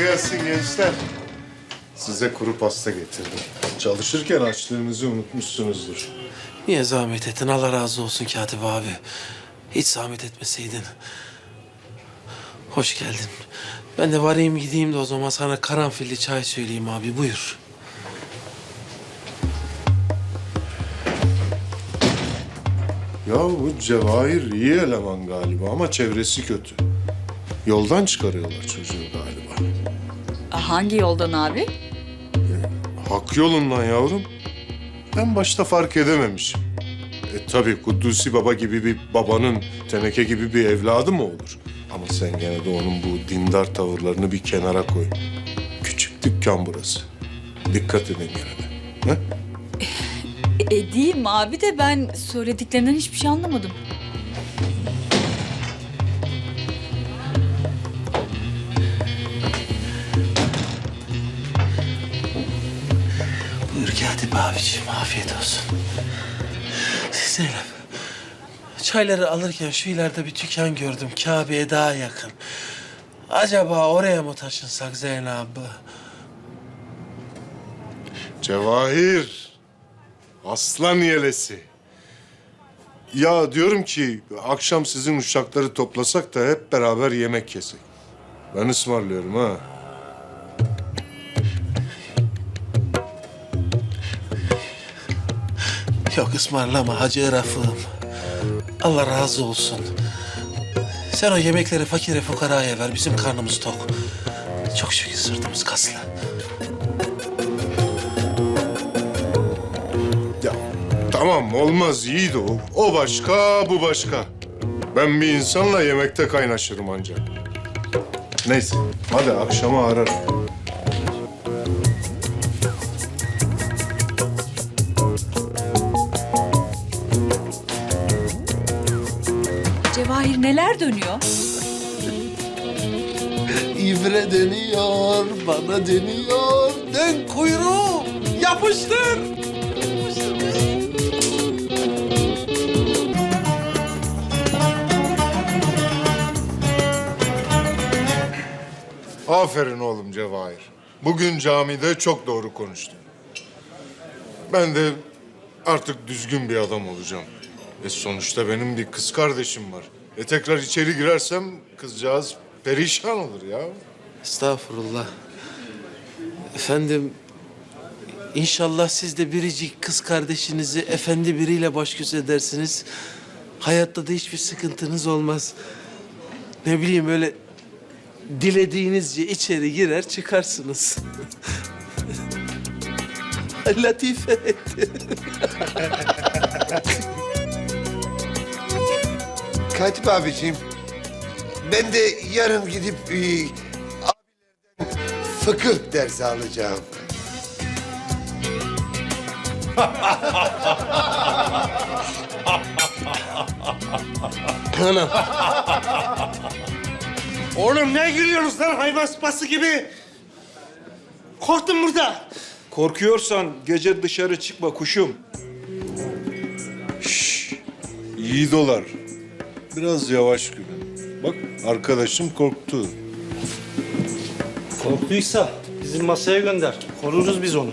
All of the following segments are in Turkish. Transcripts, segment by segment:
gelsin gençler. Size kuru pasta getirdim. Çalışırken açlığınızı unutmuşsunuzdur. Niye zahmet ettin? Allah razı olsun Katip abi. Hiç zahmet etmeseydin. Hoş geldin. Ben de varayım gideyim de o zaman sana karanfilli çay söyleyeyim abi. Buyur. Ya bu Cevahir iyi eleman galiba ama çevresi kötü. Yoldan çıkarıyorlar çocuğu galiba. Hangi yoldan abi? Hak yolundan yavrum. Ben başta fark edememişim. E tabii Kuddusi Baba gibi bir babanın teneke gibi bir evladı mı olur? Ama sen gene de onun bu dindar tavırlarını bir kenara koy. Küçük dükkan burası. Dikkat edin gene de. Ne? E, mi abi de ben söylediklerinden hiçbir şey anlamadım. Abiciğim. Afiyet olsun. Zeynep. Çayları alırken şu ileride bir dükkan gördüm. Kabe'ye daha yakın. Acaba oraya mı taşınsak Zeynep? Cevahir. Aslan yelesi. Ya diyorum ki akşam sizin uşakları toplasak da hep beraber yemek yesek. Ben ısmarlıyorum ha. Yok ısmarlama Hacı Rafığım. Allah razı olsun. Sen o yemekleri fakire fukaraya ver. Bizim karnımız tok. Çok şükür sırtımız kaslı. Ya tamam olmaz yiğit o. O başka bu başka. Ben bir insanla yemekte kaynaşırım ancak. Neyse hadi akşama ararım. Deniyor, bana deniyor. Dön kuyruğu, yapıştır. Aferin oğlum Cevahir. Bugün camide çok doğru konuştun. Ben de artık düzgün bir adam olacağım. E sonuçta benim bir kız kardeşim var. E tekrar içeri girersem kızcağız perişan olur ya. Estağfurullah. Efendim, inşallah siz de biricik kız kardeşinizi efendi biriyle baş göz edersiniz. Hayatta da hiçbir sıkıntınız olmaz. Ne bileyim öyle dilediğinizce içeri girer çıkarsınız. Latife etti. Katip abiciğim, ben de yarın gidip e, fıkıh dersi alacağım. Oğlum ne gülüyorsunuz lan hayvan sıpası gibi? Korktum burada. Korkuyorsan gece dışarı çıkma kuşum. İyi dolar. Biraz yavaş gülün. Bak arkadaşım korktu. Korktuysa bizim masaya gönder. Koruruz biz onu.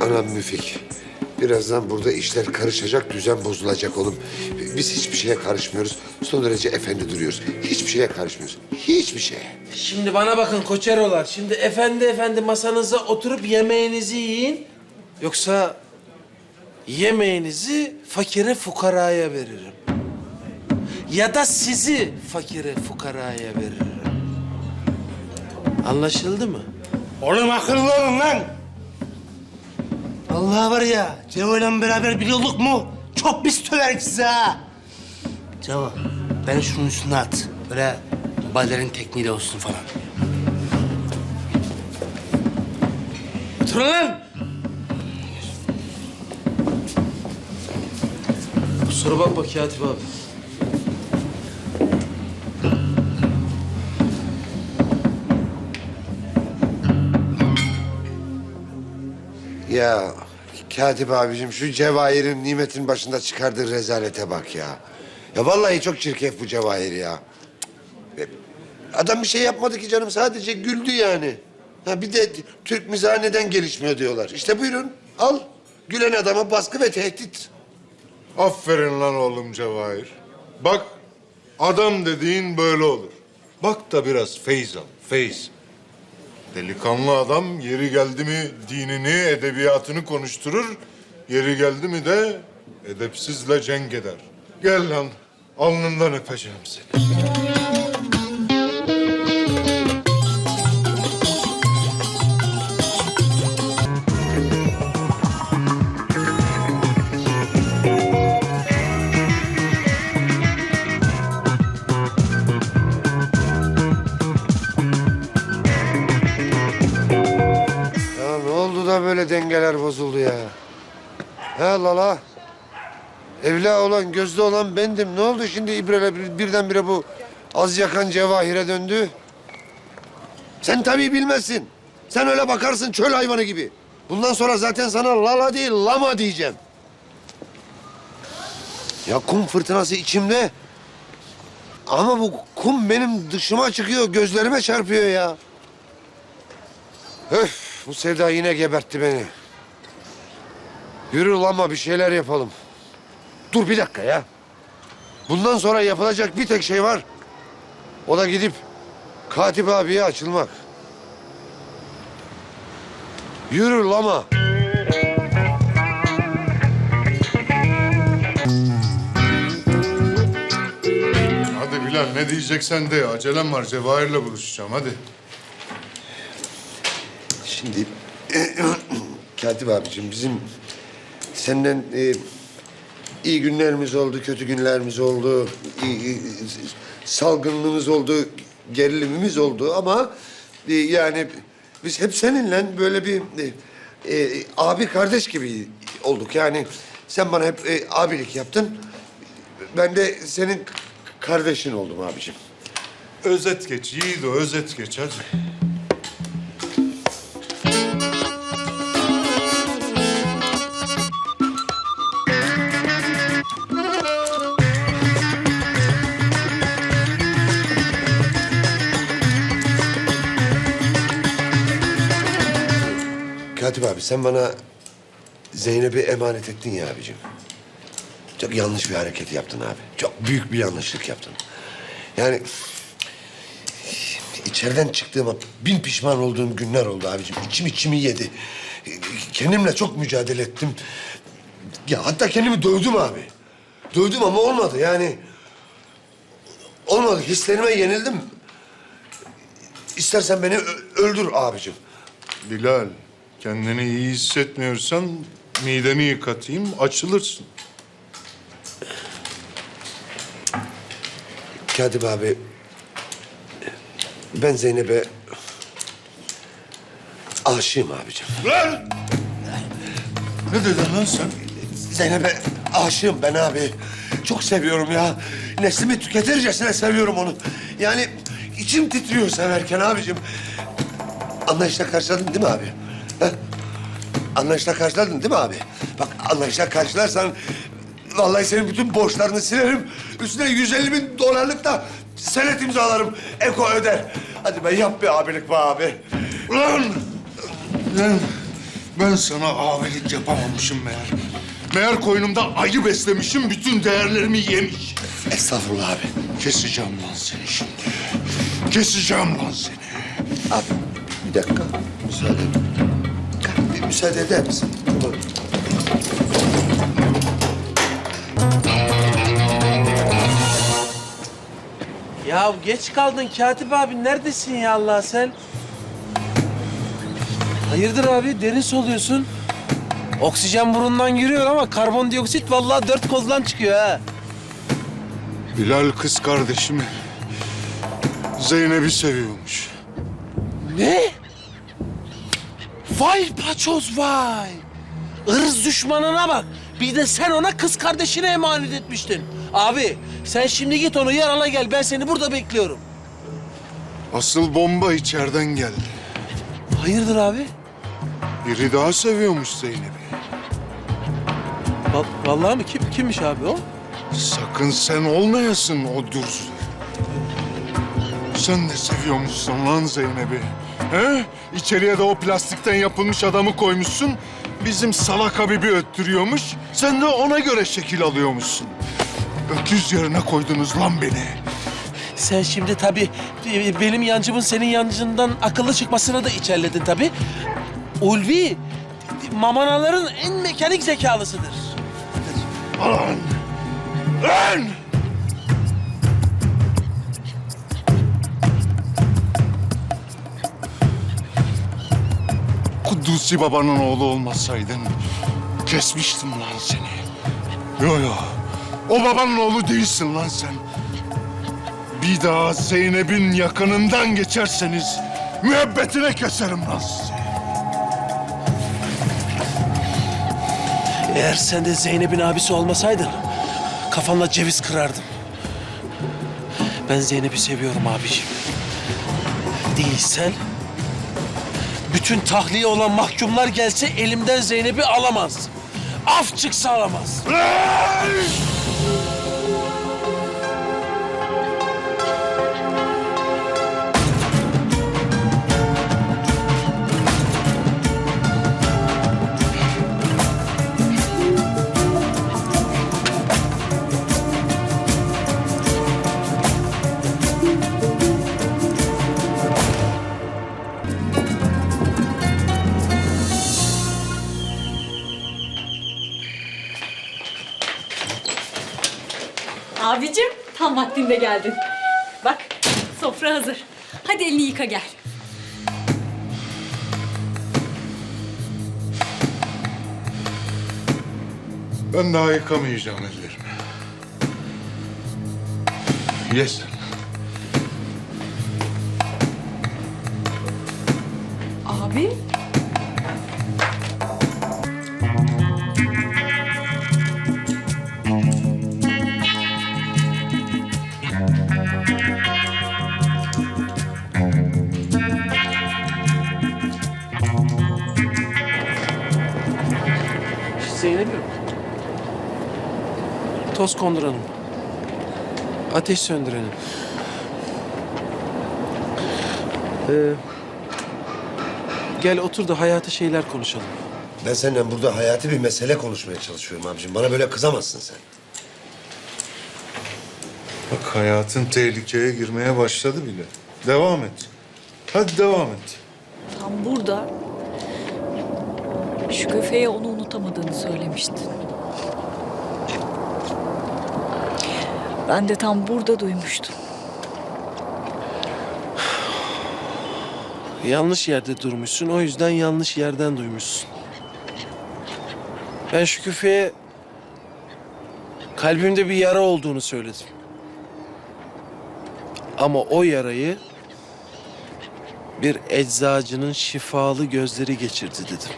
Anam Müfik, birazdan burada işler karışacak, düzen bozulacak oğlum. Biz hiçbir şeye karışmıyoruz. Son derece efendi duruyoruz. Hiçbir şeye karışmıyoruz. Hiçbir şeye. Şimdi bana bakın koçerolar. Şimdi efendi efendi masanıza oturup yemeğinizi yiyin. Yoksa yemeğinizi fakire fukaraya veririm. Ya da sizi fakire fukaraya veririm. Anlaşıldı mı? Oğlum akıllı olun lan. Allah var ya, Cevo'yla beraber bir olduk mu? Çok pis töverim size ha. Cevo, beni şunun üstüne at. Böyle balerin tekniğiyle olsun falan. Oturun lan! Kusura bakma Katip abi. Ya Katip abicim şu Cevahir'in nimetin başında çıkardığı rezalete bak ya. Ya vallahi çok çirkef bu Cevahir ya. Adam bir şey yapmadı ki canım. Sadece güldü yani. Ha bir de Türk mizahı neden gelişmiyor diyorlar. İşte buyurun al. Gülen adama baskı ve tehdit. Aferin lan oğlum Cevahir. Bak adam dediğin böyle olur. Bak da biraz feyz al, feyz. Delikanlı adam yeri geldi mi dinini, edebiyatını konuşturur. Yeri geldi mi de edepsizle cenk eder. Gel lan, alnından öpeceğim seni. He lala. Evla olan, gözde olan bendim. Ne oldu şimdi İbrele bir- birdenbire bu az yakan cevahire döndü? Sen tabii bilmezsin. Sen öyle bakarsın çöl hayvanı gibi. Bundan sonra zaten sana lala değil lama diyeceğim. Ya kum fırtınası içimde. Ama bu kum benim dışıma çıkıyor, gözlerime çarpıyor ya. Öf, bu sevda yine gebertti beni. Yürü lama bir şeyler yapalım. Dur bir dakika ya. Bundan sonra yapılacak bir tek şey var. O da gidip Katip abiye açılmak. Yürü lama. Hadi Bilal ne diyeceksen de acelem var Cevahir'le buluşacağım hadi. Şimdi Katip abicim bizim senden e, iyi günlerimiz oldu, kötü günlerimiz oldu, iyi- iyi- salgınlığımız oldu, gerilimimiz oldu ama e, yani biz hep seninle böyle bir e, e, abi kardeş gibi olduk. Yani sen bana hep e, abilik yaptın. Ben de senin kardeşin oldum abicim. Özet geç Yiğido özet geç hadi. Katip abi sen bana Zeynep'i emanet ettin ya abicim. Çok yanlış bir hareket yaptın abi. Çok büyük bir yanlışlık yaptın. Yani içeriden çıktığıma bin pişman olduğum günler oldu abicim. İçim içimi yedi. Kendimle çok mücadele ettim. Ya hatta kendimi dövdüm abi. Dövdüm ama olmadı yani. Olmadı. Hislerime yenildim. İstersen beni öldür abicim. Bilal kendini iyi hissetmiyorsan mideni yıkatayım açılırsın. Katip abi, ben Zeynep'e aşığım abicim. Lan! Ne dedin lan sen? Zeynep'e aşığım ben abi. Çok seviyorum ya. Neslimi tüketircesine seviyorum onu. Yani içim titriyor severken abicim. Anlayışla karşıladın değil mi abi? Anlayışla karşıladın değil mi abi? Bak anlayışla karşılarsan vallahi senin bütün borçlarını silerim. Üstüne 150 bin dolarlık da senet imzalarım. Eko öder. Hadi ben yap bir abilik be abi. Ulan! Lan ben sana abilik yapamamışım meğer. Meğer koynumda ayı beslemişim, bütün değerlerimi yemiş. Estağfurullah abi. Keseceğim lan seni şimdi. Keseceğim lan seni. Abi bir dakika müsaade. Bir müsaade eder misin? Tamam. Ya geç kaldın Katip abi. Neredesin ya Allah sen? Hayırdır abi? Derin soluyorsun. Oksijen burundan giriyor ama karbondioksit vallahi dört koldan çıkıyor ha. Bilal kız kardeşimi Zeynep'i seviyormuş. Ne? Vay paçoz vay. Irz düşmanına bak. Bir de sen ona kız kardeşine emanet etmiştin. Abi sen şimdi git onu yarala gel. Ben seni burada bekliyorum. Asıl bomba içeriden geldi. Hayırdır abi? Biri daha seviyormuş Zeynep'i. Va- vallahi mi? Kim, kimmiş abi o? Sakın sen olmayasın o dürzü. Sen de seviyormuşsun lan Zeynep'i. He? İçeriye de o plastikten yapılmış adamı koymuşsun. Bizim salak Habibi öttürüyormuş. Sen de ona göre şekil alıyormuşsun. Öküz yerine koydunuz lan beni. Sen şimdi tabii e, benim yancımın senin yancından akıllı çıkmasını da içerledin tabii. Ulvi, mamanaların en mekanik zekalısıdır. Lan! Lan! Kudüs'ü babanın oğlu olmasaydın kesmiştim lan seni. Yo yo. O babanın oğlu değilsin lan sen. Bir daha Zeynep'in yakınından geçerseniz müebbetine keserim lan sizi. Eğer sen de Zeynep'in abisi olmasaydın kafanla ceviz kırardım. Ben Zeynep'i seviyorum abiciğim. Değilsen bütün tahliye olan mahkumlar gelse elimden Zeynep'i alamaz. Af çıksa alamaz. Tam vaktinde geldin. Bak sofra hazır. Hadi elini yıka gel. Ben daha yıkamayacağım ellerimi. Ye sen. Abi. Toz konduranım. Ateş söndürelim. Ee, gel otur da hayatı şeyler konuşalım. Ben seninle burada hayati bir mesele konuşmaya çalışıyorum abicim. Bana böyle kızamazsın sen. Bak hayatın tehlikeye girmeye başladı bile. Devam et. Hadi devam et. Tam burada şu köfeye onu unutamadığını söylemiştin. Ben de tam burada duymuştum. Yanlış yerde durmuşsun. O yüzden yanlış yerden duymuşsun. Ben şu küfeye kalbimde bir yara olduğunu söyledim. Ama o yarayı bir eczacının şifalı gözleri geçirdi dedim.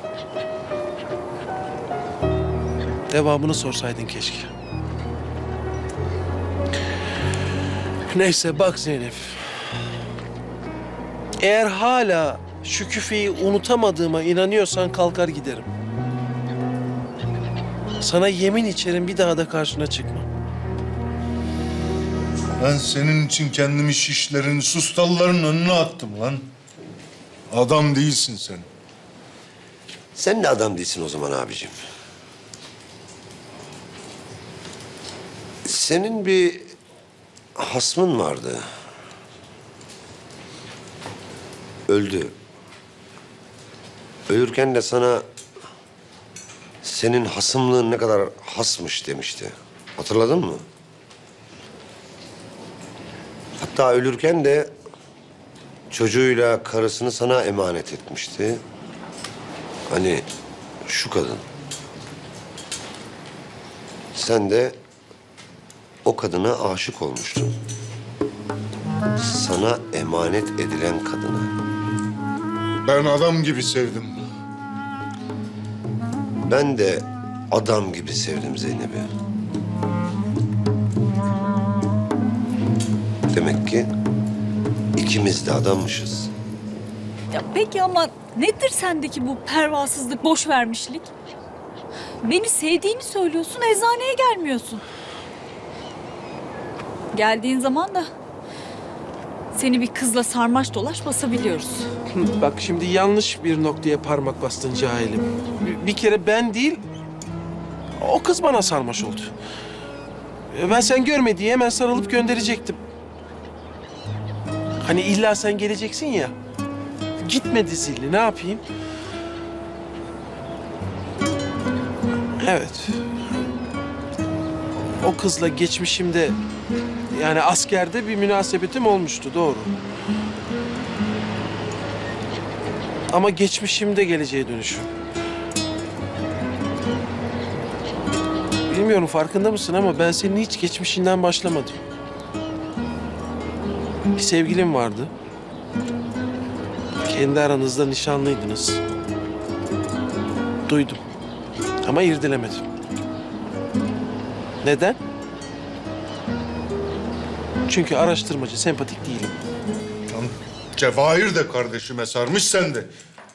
Devamını sorsaydın keşke. Neyse bak Zeynep. Eğer hala şu küfeyi unutamadığıma inanıyorsan kalkar giderim. Sana yemin içerim bir daha da karşına çıkmam. Ben senin için kendimi şişlerin, sustalların önüne attım lan. Adam değilsin sen. Sen de adam değilsin o zaman abicim. Senin bir hasmın vardı. Öldü. Ölürken de sana senin hasımlığın ne kadar hasmış demişti. Hatırladın mı? Hatta ölürken de çocuğuyla karısını sana emanet etmişti. Hani şu kadın. Sen de o kadına aşık olmuştun. Sana emanet edilen kadına. Ben adam gibi sevdim. Ben de adam gibi sevdim Zeynep'i. Demek ki ikimiz de adammışız. Ya peki ama nedir sendeki bu pervasızlık, boş vermişlik? Beni sevdiğini söylüyorsun, eczaneye gelmiyorsun. Geldiğin zaman da seni bir kızla sarmaş dolaş basabiliyoruz. Bak şimdi yanlış bir noktaya parmak bastın cahilim. Bir- kere ben değil, o kız bana sarmaş oldu. E, Ben sen görme diye hemen sarılıp gönderecektim. Hani illa sen geleceksin ya. Gitmedi zilli, ne yapayım? Evet. O kızla geçmişimde yani askerde bir münasebetim olmuştu doğru. Ama geçmişimde geleceğe dönüşüm. Bilmiyorum farkında mısın ama ben senin hiç geçmişinden başlamadım. Bir sevgilim vardı. Kendi aranızda nişanlıydınız. Duydum. Ama irdelemedim. Neden? Çünkü araştırmacı, sempatik değilim. Lan Cevahir de kardeşime sarmış sen de.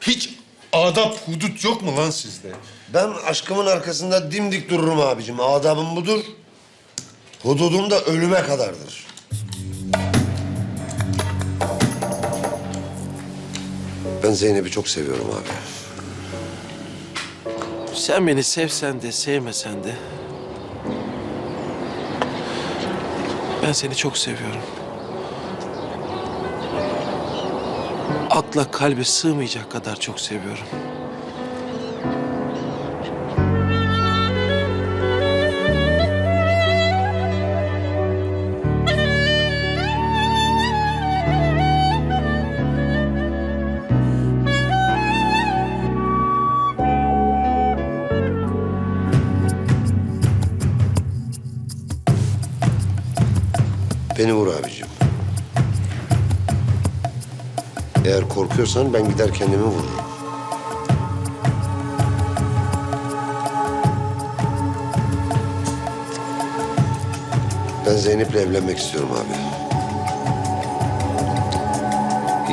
Hiç adap hudut yok mu lan sizde? Ben aşkımın arkasında dimdik dururum abicim. Adabım budur. Hududum da ölüme kadardır. Ben Zeynep'i çok seviyorum abi. Sen beni sevsen de sevmesen de... Ben seni çok seviyorum. Akla kalbe sığmayacak kadar çok seviyorum. Korkuyorsan ben gider kendimi vururum. Ben Zeynep'le evlenmek istiyorum abi.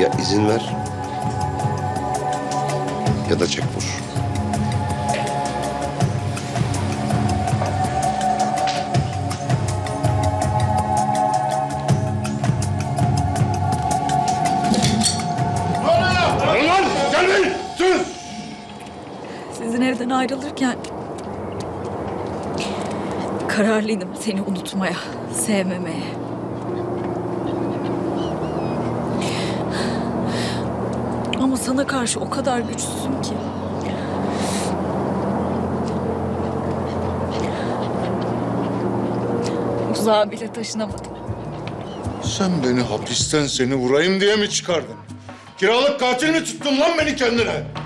Ya izin ver ya da çek vur. Sizin evden ayrılırken kararlıydım seni unutmaya, sevmemeye. Ama sana karşı o kadar güçsüzüm ki. Uzağa bile taşınamadım. Sen beni hapisten seni vurayım diye mi çıkardın? Kiralık katil mi tuttun lan beni kendine?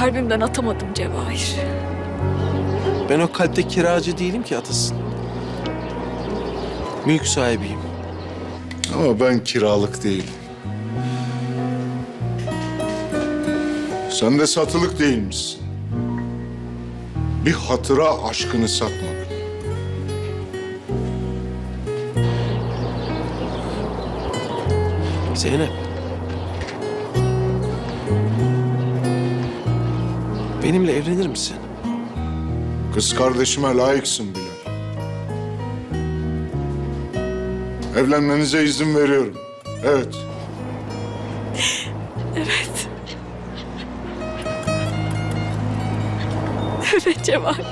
Kalbimden atamadım Cevahir. Ben o kalpte kiracı değilim ki atasın. Mülk sahibiyim. Ama ben kiralık değilim. Sen de satılık değilmişsin. Bir hatıra aşkını satmadın. Zeynep. Benimle evlenir misin? Kız kardeşime layıksın Bilal. Evlenmenize izin veriyorum. Evet. Evet. Evet Cevahir.